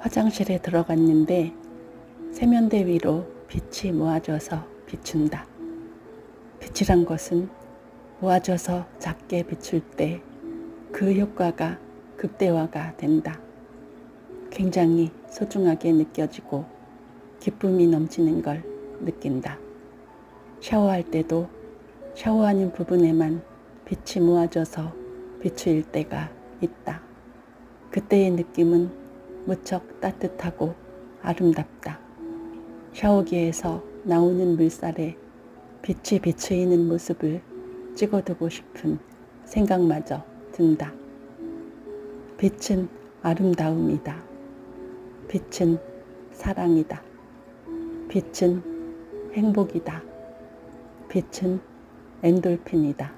화장실에 들어갔는데 세면대 위로 빛이 모아져서 비춘다. 빛이란 것은 모아져서 작게 비출 때 그 효과가 극대화가 된다. 굉장히 소중하게 느껴지고 기쁨이 넘치는 걸 느낀다. 샤워할 때도 샤워하는 부분에만 빛이 모아져서 비추일 때가 있다. 그때의 느낌은 무척 따뜻하고 아름답다. 샤워기에서 나오는 물살에 빛이 비추이는 모습을 찍어두고 싶은 생각마저 든다. 빛은 아름다움이다. 빛은 사랑이다. 빛은 행복이다. 빛은 엔돌핀이다.